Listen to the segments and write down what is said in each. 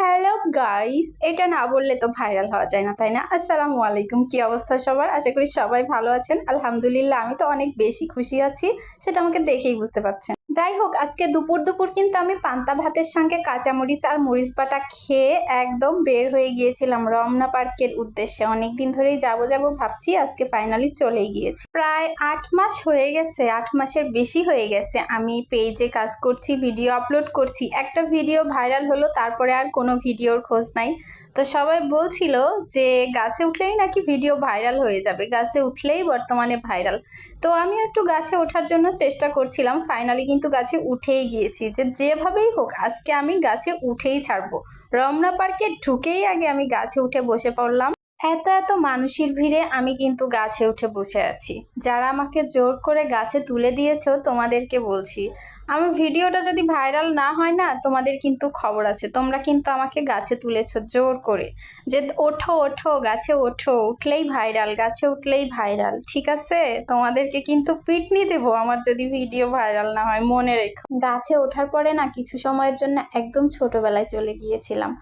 Hello guys, এটা না বললে তো ভাইরাল হওয়া যায় না, তাই না? আসসালামু আলাইকুম, কি অবস্থা সবার? আশা করি সবাই ভালো আছেন। আলহামদুলিল্লাহ, আমি তো অনেক বেশি খুশি আছি, সেটা আমাকে দেখেই বুঝতে পারছেন। যাই হোক আজকে দুপুর দুপুর কিন্তু আমি পান্তা ভাতের সঙ্গে কাঁচামরিচ আর মরিচ বাটা খেয়ে একদম বের হয়ে গিয়েছিলাম রমনা পার্কের উদ্দেশ্যে। অনেক দিন ধরেই যাব যাব ভাবছি আজকে ফাইনালি চলেই গিয়েছি। প্রায় আট মাস হয়ে গেছে, আট মাসের বেশি হয়ে গেছে। আমি পেজে কাজ করছি ভিডিও আপলোড করছি, একটা ভিডিও ভাইরাল হলো, তারপরে আর কোনো ভিডিওর খোঁজ নাই। তো সবাই বলছিল যে, গাছে উঠলেই নাকি ভিডিও ভাইরাল হয়ে যাবে, গাছে উঠলেই বর্তমানে ভাইরাল তো আমি একটু গাছে ওঠার জন্য চেষ্টা করছিলাম ফাইনালি কিন্তু গাছে উঠেই গিয়েছি। যে যেভাবেই হোক, আজকে আমি গাছে উঠেই ছাড়বো। রমনা পার্কে ঢুকেই আগে আমি গাছে উঠে বসে পড়লাম। এত এত মানুষের ভিড়ে আমি কিন্তু গাছে উঠে বসে আছি। যারা আমাকে জোর করে গাছে তুলে দিয়েছ, তোমাদেরকে বলছি। আমার ভিডিওটা যদি ভাইরাল না হয় না, তোমাদের কিন্তু খবর আছে। তোমরা কিন্তু আমাকে গাছে তুলেছো জোর করে। যে ওঠো ওঠো, গাছে ওঠো, উঠলেই ভাইরাল, গাছে উঠলেই ভাইরাল, ঠিক আছে? তোমাদেরকে কিন্তু পিটনি দেবো আমার যদি ভিডিও ভাইরাল না হয়, মনে রেখো। গাছে ওঠার পরে না, কিছু সময়ের জন্য একদম ছোটবেলায় চলে গিয়েছিলাম।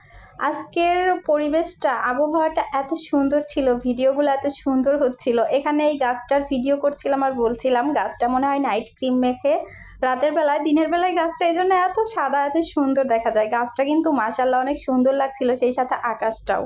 আজকের পরিবেশটা, আবহাওয়াটা এত সুন্দর ছিল, ভিডিওগুলো এত সুন্দর হচ্ছিল। এখানে এই গাছটার ভিডিও করছিলাম আর বলছিলাম, গাছটা মনে হয় নাইট ক্রিম মেখে রাতের বেলায়, দিনের বেলায় গাছটা এই জন্য এত সাদা, এত সুন্দর দেখা যায়। গাছটা কিন্তু মাসাল্লাহ অনেক সুন্দর লাগছিল, সেই সাথে আকাশটাও।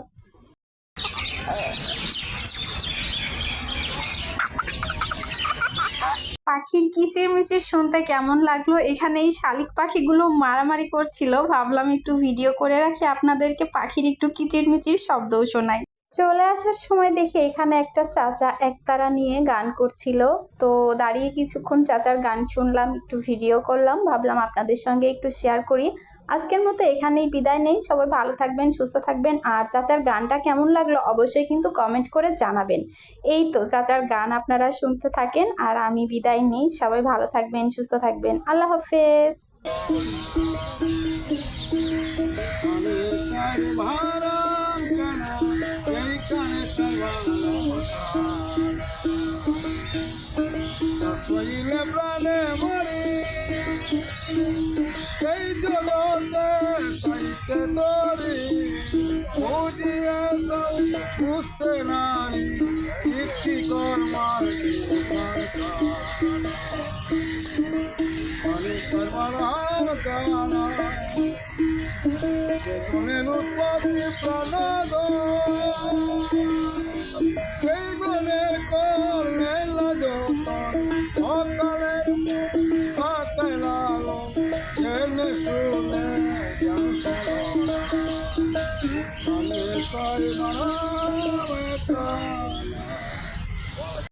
পাখির কিচির মিচির শুনতে কেমন লাগল? এখানে এই শালিক পাখিগুলো মারামারি করছিল। ভাবলাম একটু ভিডিও করে রাখি, আপনাদেরকে পাখির একটু কিচির মিচির শব্দও শোনাই। চলে আসার সময় দেখে এখানে একটা চাচা একতারা নিয়ে গান করছিল। তো দাঁড়িয়ে কিছুক্ষণ চাচার গান শুনলাম, একটু ভিডিও করলাম, ভাবলাম আপনাদের সঙ্গে একটু শেয়ার করি। আজকের মতো এখানেই বিদায় নেই। সবাই ভালো থাকবেন, সুস্থ থাকবেন। আর চাচার গানটা কেমন লাগল অবশ্যই কিন্তু কমেন্ট করে জানাবেন। এই তো চাচার গান আপনারা শুনতে থাকেন আর আমি বিদায় নেই। সবাই ভালো থাকবেন, সুস্থ থাকবেন। আল্লাহ হাফেজ। প্রাণে মরি বুঝতে নারী সর্বরাম কানা উৎপত্তি প্রণাদ Sayonara,